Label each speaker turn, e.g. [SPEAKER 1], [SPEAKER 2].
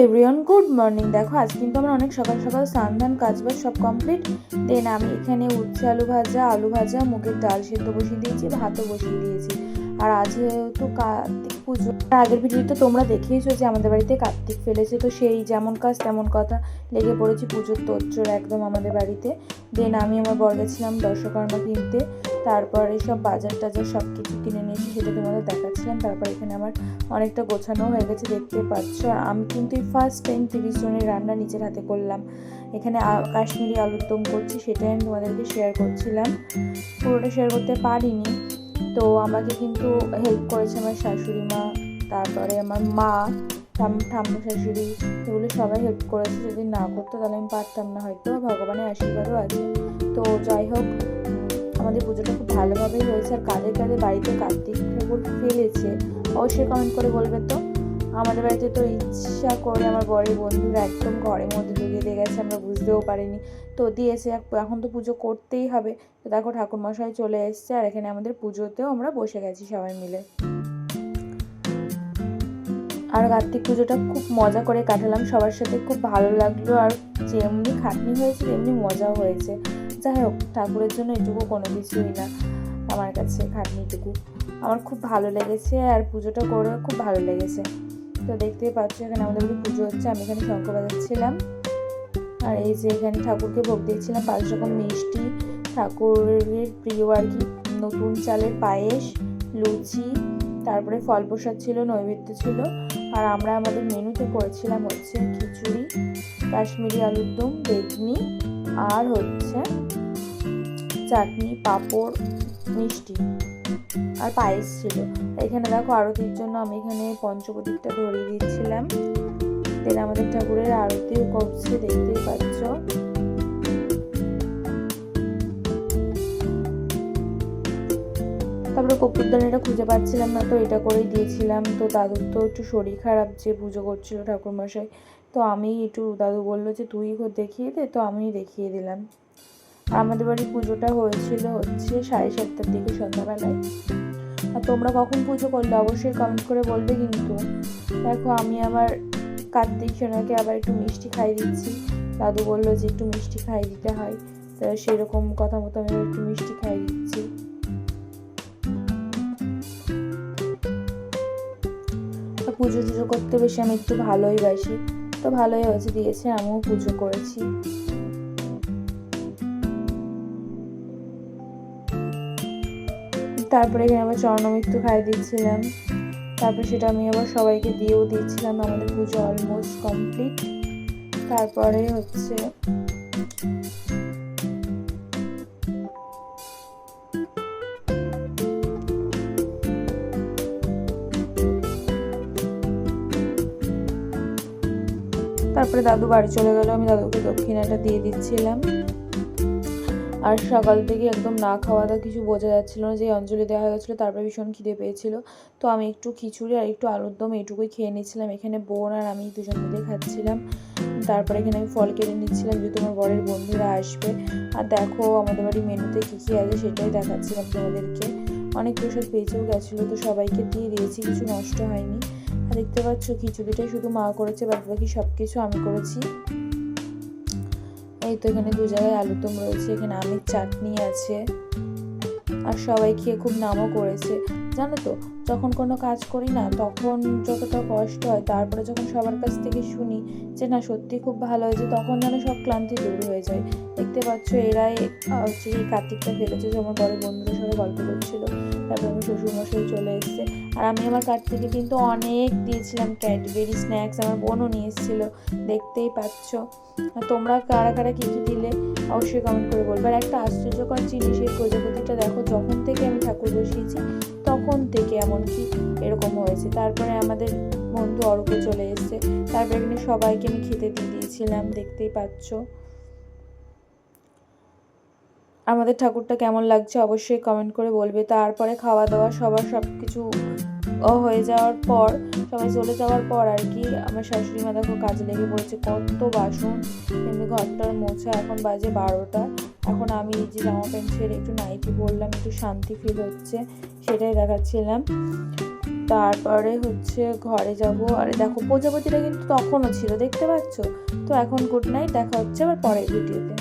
[SPEAKER 1] Everyone good morning দেখো, আজ কিন্তু আমার অনেক সকাল সকাল স্নান ধান, কাজ বাজ সব কমপ্লিট দেন আমি এখানে উচ্ছে আলু ভাজা আলু ভাজা, মুগের ডাল সেদ্ধ বসিয়ে দিয়েছি ভাতও বসিয়ে দিয়েছি। আর আজ তো কার্তিক পুজো আগের ভিডিওতে তোমরা দেখেইছো যে আমাদের বাড়িতে কার্তিক ফেলেছে, তো সেই যেমন কাজ তেমন কথা লেগে পড়েছি পুজোর তোজ্জোর একদম আমাদের বাড়িতে। দেন আমি আমার বর গেছিলাম দর্শকর্মা কিনতে। তারপরে সব বাজার টাজার সব কিছু কিনে নিয়েছি, সেটা তোমাদের দেখাচ্ছিলাম। তারপর এখানে আমার অনেকটা গোছানো হয়ে গেছে, দেখতে পাচ্ছ। আমি কিন্তু এই ফার্স্ট টাইম তিরিশ জনের রান্না নিজের হাতে করলাম। এখানে কাশ্মীরি আলুর দম করছি, সেটাই আমি তোমাদেরকে শেয়ার করছিলাম। পুরোটা শেয়ার করতে পারিনি। তো আমাকে কিন্তু হেল্প করেছে আমার শাশুড়ি মা তারপরে আমার মা, ঠাম- ঠাম্মা শাশুড়ি, এগুলো সবাই হেল্প করেছে। যদি না করতো তাহলে আমি পারতাম না, হয়তো ভগবানের আশীর্বাদও আছে। তো যাই হোক আমাদের পুজোটা খুব ভালোভাবেই হয়েছে। আর কাদের কাদের বাড়িতে কার্তিক ঠাকুর ফেলেছে, অবশ্যই কমেন্ট করে বলবে তো। আমাদের বাড়িতে তো ইচ্ছা করে আমার বরের বন্ধুরা একদম ঘরের মধ্যে ঢুকিয়ে দিয়ে গেছে, আমরা বুঝতেও পারিনি। তো দিয়েছে, এখন তো পুজো করতেই হবে। তো দেখো ঠাকুরমশাই চলে এসছে, আর এখানে আমাদের পুজোতেও আমরা বসে গেছি সবাই মিলে। আর কার্তিক পুজোটা খুব মজা করে কাটালাম, সবার সাথে খুব ভালো লাগল। আর যেমনি খাটনি হয়েছে তেমনি মজাও হয়েছে। যাই হোক, ঠাকুরের জন্য এটুকু কোনো কিছুই না আমার কাছে খাটনিটুকু আমার খুব ভালো লেগেছে আর পুজোটা করেও খুব ভালো লেগেছে। তো দেখতেই পাচ্ছ এখানে আমাদের বাড়ি পুজো হচ্ছে, আমি এখানে শঙ্খ বাজাচ্ছিলাম। আর এই যে এখানে ঠাকুরকে ভোগ দিচ্ছিলাম পাঁচ রকম মিষ্টি, ঠাকুরের প্রিয় আর কি। নতুন চালের পায়েস, লুচি, তারপরে ফল প্রসাদ ছিল, নৈবেদ্য ছিল। আর আমরা আমাদের মেনুতে করেছিলাম হচ্ছে খিচুড়ি, কাশ্মীরি আলুর দম, বেগনি আর হচ্ছে চাটনি, পাঁপড়, মিষ্টি আর পায়েস ছিল। এখানে দেখো আরতির জন্য আমি এখানে পঞ্চপ্রদীপটা ধরিয়ে দিচ্ছিলাম। দেন আমাদের ঠাকুরের আরতিও করছে দেখতেই পাচ্ছ। তারপরে কপুরদানিটা খুঁজে পাচ্ছিলাম না, তো এটা করেই দিয়েছিলাম। তো দাদুর তো একটু শরীর খারাপ যে পুজো করছিল ঠাকুরমশাই তো আমি একটু দাদু বলল যে, তুই দেখিয়ে দে? তো আমি দেখিয়ে দিলাম। আমাদের বাড়ির পুজোটা হয়েছিল হচ্ছে সাড়ে সাতটার দিকে সন্ধ্যাবেলায়। আর তোমরা কখন পুজো করলে? অবশ্যই কমেন্ট করে বলবে কিন্তু। দেখো, আমি আমার কার্তিক সোনাকে আবার একটু মিষ্টি খাইয়ে দিচ্ছি। দাদু বলল যে, একটু মিষ্টি খাইয়ে দিতে হয়। তো সেরকম কথা মতো আমি একটু মিষ্টি খাইয়ে দিচ্ছি। পুজো টুজো করতে বেশি আমি একটু ভালোই বাসি। তো ভালোই হয়েছে, দিয়েছে, আমিও পুজো করেছি। তারপরে এখানে আবার চরণমৃত্যু খাইয়ে দিচ্ছিলাম। তারপরে সেটা আমি আবার সবাইকে দিয়েও দিয়েছিলাম আমাদের পুজো অলমোস্ট কমপ্লিট তারপরে হচ্ছে তারপরে দাদু বাড়ি চলে গেল, আমি দাদুকে দক্ষিণাটা দিয়ে দিচ্ছিলাম। আর সকাল থেকে একদম না খাওয়া দাওয়া কিছু বোঝা যাচ্ছিল না, যে অঞ্জলি দেওয়া হয়ে গেছিল, তারপরে ভীষণ খিদে পেয়েছিল। তো আমি একটু খিচুড়ি আর একটু আলুর দম এইটুকুই খেয়ে নিচ্ছিলাম। এখানে বোন আর আমি দুজন মিলে খাচ্ছিলাম। তারপরে এখানে আমি ফল কেটে নিচ্ছিলাম যে তোমার বরের বন্ধুরা আসবে। আর দেখো, আমাদের বাড়ির মেনুতে কী কী আছে সেটাই দেখাচ্ছিলাম তোমাদেরকে। অনেক প্রসাদ পেয়েছেও গেছিল, তো সবাইকে দিয়ে দিয়েছি, কিছু নষ্ট হয়নি। দেখতে পাচ্ছ, খিচুড়িটাই শুধু মা করেছে বাদ বাকি সব কিছু আমি করেছি। এই তো এখানে দু জায়গায় আলুদম রয়েছে, এখানে আমের চাটনি আছে। আর সবাই খেয়ে খুব নামও করেছে। জানো তো, যখন কোনো কাজ করি না, তখন যতটা কষ্ট হয়, তারপরে যখন সবার কাছ থেকে শুনি যে না, সত্যি খুব ভালো হয়েছে, তখন যেন সব ক্লান্তি দূর হয়ে যায়। দেখতে পাচ্ছ এরাই হচ্ছে এই কার্তিকটা ফেলেছে যে আমার বড় বন্ধুদের সঙ্গে গল্প করছিল। তারপরে আমার শ্বশুরমশাই চলে এসছে। আর আমি আমার কার্তিকে কিন্তু অনেক দিয়েছিলাম ক্যাডবেরি স্ন্যাক্স, আমার বোনও নিয়ে এসেছিল। দেখতেই পাচ্ছ। তোমরা কারা কারা কী কী দিলে? অবশ্যই কমেন্ট করে বলবে। আর একটা আশ্চর্যকর জিনিস এই প্রজাপতিটা দেখো, যখন থেকে আমি ঠাকুর বসিয়েছি, তখন থেকে এমনকি এরকম হয়েছে। তারপরে আমাদের বন্ধু অরূপে চলে এসেছে। তারপরে এখানে সবাইকে আমি খেতে দিয়ে দিয়েছিলাম, দেখতেই পাচ্ছ। আমাদের ঠাকুরটা কেমন লাগছে অবশ্যই কমেন্ট করে বলবে। তারপরে খাওয়া দাওয়া সবার সব কিছু হয়ে যাওয়ার পর, সবাই চলে যাওয়ার পর আর কি আমার শাশুড়ি মা দেখো কাজে লেগে পড়েছে কত বাসন, এমনি ঘরটার মোছা এখন বাজে বারোটা। এখন আমি এই যে জামা প্যান্ট ছেড়ে একটু নাইটি পরলাম, একটু শান্তি ফিল হচ্ছে, সেটাই দেখাচ্ছিলাম। তারপরে হচ্ছে ঘরে যাব, আর দেখো প্রজাপতিটা কিন্তু তখনও ছিল, দেখতে পাচ্ছ? তো এখন গুড নাইট দেখা হচ্ছে আবার পরের ভিডিওতে